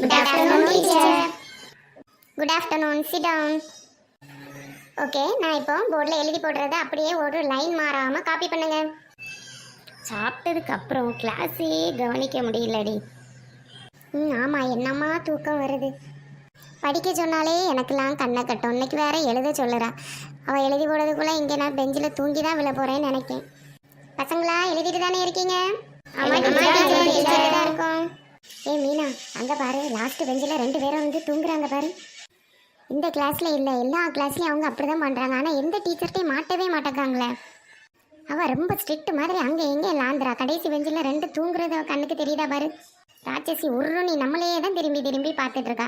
Good afternoon, teacher. Good afternoon sit down okay நான் இப்போ போர்டில் எழுதி போடுறத அப்படியே ஒரு லைன் மாறாமல் காப்பி பண்ணுங்க. சாப்பிட்டதுக்கு அப்புறம் கிளாஸே கவனிக்க முடியலடி. ம் ஆமாம் என்னம்மா தூக்கம் வருது? படிக்க சொன்னாலே எனக்கெல்லாம் கண்ணை கட்டும். இன்னைக்கு வேற எழுத சொல்லுறா. அவள் எழுதி போடுறதுக்குள்ளே இங்கே நான் பெஞ்சில் தூங்கி தான் விழ போகிறேன்னு நினைக்கேன். பசங்களா எழுதிட்டு தானே இருக்கீங்க? ஆமாம் டீச்சர் இருக்கோம். ஏ மீனா அங்கே பாரு லாஸ்ட் பெஞ்சில் ரெண்டு பேரும் வந்து தூங்குறாங்க பாரு. இந்த கிளாஸில் இல்லை எல்லா கிளாஸ்லையும் அவங்க அப்படி தான் பண்ணுறாங்க ஆனால் எந்த டீச்சர்ட்டையும் மாட்டவே மாட்டேங்காங்களே அவள் ரொம்ப ஸ்ட்ரிக்ட் மாதிரி அங்கே எங்கே லாந்திரா கடைசி பெஞ்சில் ரெண்டு தூங்குறது கண்ணுக்கு தெரியுதா பாரு? ராட்சசி உருணி நம்மளையே தான் திரும்பி திரும்பி பார்த்துட்ருக்கா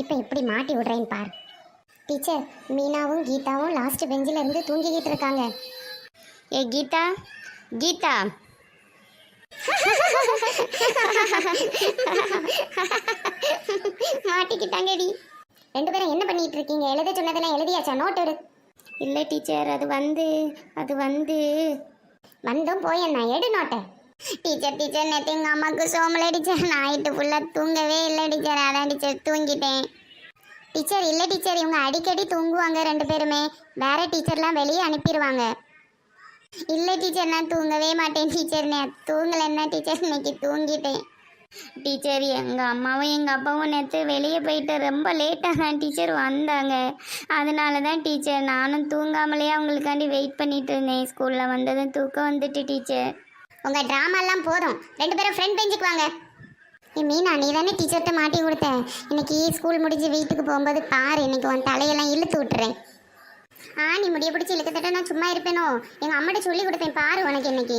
இப்போ எப்படி மாட்டி விடுறேன்னு பார். டீச்சர் மீனாவும் கீதாவும் லாஸ்ட் பெஞ்சில் இருந்து தூங்கிக்கிட்டு இருக்காங்க. ஏ கீதா கீதா. மாட்டிக்கிட்டாங்கடி. ரெண்டு பேரும் என்ன பண்ணிட்டு இருக்கீங்க எழுத சொன்னதெல்லாம் எழுதியாச்சா? நோட் எடு. இல்லை டீச்சர் அது வந்து அது வந்து. வந்தோம் போய் நான் எடு நோட்டை டீச்சர் டீச்சர் நேற்று எங்கள் அம்மாவுக்கு சோமலை டீச்சர் நைட்டு ஃபுல்லாக தூங்கவே இல்லை டீச்சர் அதான் டீச்சர் தூங்கிட்டேன். டீச்சர் இல்லை டீச்சர் இவங்க அடிக்கடி தூங்குவாங்க ரெண்டு பேருமே. வேற டீச்சர்லாம் வெளியே அனுப்பிடுவாங்க இல்லை டீச்சர் நான் தூங்கவே மாட்டேன் டீச்சர். நான் தூங்கலைன்னா டீச்சர் இன்னைக்கு தூங்கிட்டேன். டீச்சர் எங்கள் அம்மாவும் எங்கள் அப்பாவும் நேற்று வெளியே போயிட்டு ரொம்ப லேட்டாக தான் டீச்சர் வந்தாங்க. அதனால தான் டீச்சர் நானும் தூங்காமலே அவங்களுக்காண்டி வெயிட் பண்ணிட்டு இருந்தேன். ஸ்கூலில் வந்ததும் தூக்கம் வந்துட்டு டீச்சர். உங்கள் ட்ராமாலாம் போதும். ரெண்டு பேரும் ஃப்ரெண்ட் பெஞ்சுக்கு வாங்க. ஏ மீனா நீ தானே டீச்சர்கிட்ட மாட்டி கொடுத்தேன் இன்னைக்கு ஸ்கூல் முடிஞ்சு வீட்டுக்கு போகும்போது பாரு இன்னைக்கு உன் தலையெல்லாம் இழுத்து விட்டுறேன். ஆ நீ முடிய பிடிச்சி இழுக்கத்தட்ட நான் சும்மா இருப்பேனோ? எங்கள் அம்மாட்ட சொல்லி கொடுப்பேன் பாரு உனக்கு இன்னைக்கு.